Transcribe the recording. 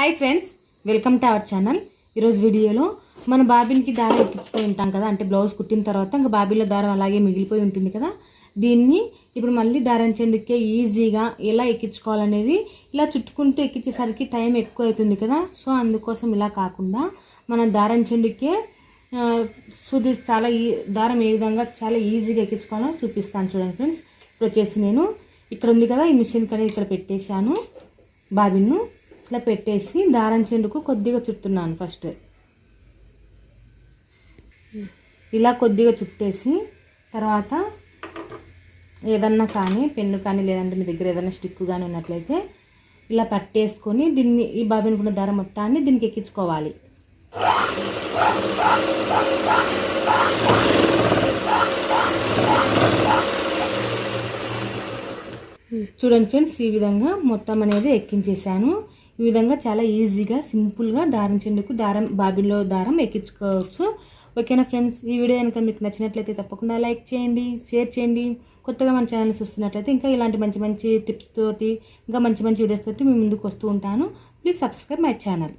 Hi friends welcome to our channel ఈరోజు వీడియోలో మన బాబీకి దారం ఎక్కించుకొని ఉంటాం కదా అంటే బ్లౌజ్ కుట్టిన తర్వాత ఇంకా బాబీలో దారం అలాగే మిగిలిపోయి ఉంటుంది కదా. దీన్ని ఇప్పుడు మళ్ళీ దారం చెండుకే ఈజీగా ఎలా ఎక్కించుకోవాలనేది ఇలా చుట్టుకుంటూ ఎక్కించేసరికి టైం ఎక్కువ అవుతుంది కదా. సో అందుకోసం ఇలా కాకుండా మన దారం చెండుకే ఆ, చాలా ఈ దారం ఏ విధంగా చాలా ఈజీగా ఎక్కించుకోవాలో చూపిస్తాను చూడండి ఫ్రెండ్స్ ఇప్పుడు వచ్చేసి నేను ఇక్కడ ఉంది కదా ఈ మిషన్ కనేది ఇక్కడ పెట్టేశాను బాబిన్ను. ఇట్లా పెట్టేసి దారం చెండుకు కొద్దిగా చుట్టున్నాను ఫస్ట్. ఇలా కొద్దిగా చుట్టేసి తర్వాత ఏదన్నా కానీ పెన్ను కానీ లేదంటే మీ దగ్గర ఏదైనా స్టిక్ కానీ ఉన్నట్లయితే ఇలా పట్టేసుకొని దీన్ని ఈ బాబినుకున్న దారం మొత్తాన్ని దీనికి ఎక్కించుకోవాలి. చూడండి ఫ్రెండ్స్ ఈ విధంగా మొత్తం అనేది ఎక్కించేసాను ఈ విధంగా చాలా ఈజీగా సింపుల్గా దారం చెండుకు దారం బాబిలో దారం ఎక్కించుకోవచ్చు. ఓకేనా ఫ్రెండ్స్? ఈ వీడియో కనుక మీకు నచ్చినట్లయితే తప్పకుండా లైక్ చేయండి షేర్ చేయండి. కొత్తగా మన ఛానల్ చూస్తున్నట్లయితే ఇంకా ఇలాంటి మంచి మంచి టిప్స్ తోటి ఇంకా మంచి మంచి వీడియోస్ తోటి మీ ముందుకు వస్తూ ఉంటాను. Please subscribe my channel.